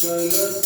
तननु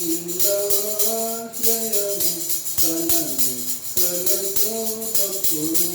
నిందాశ్రయము తనని తలతో తప్పుడు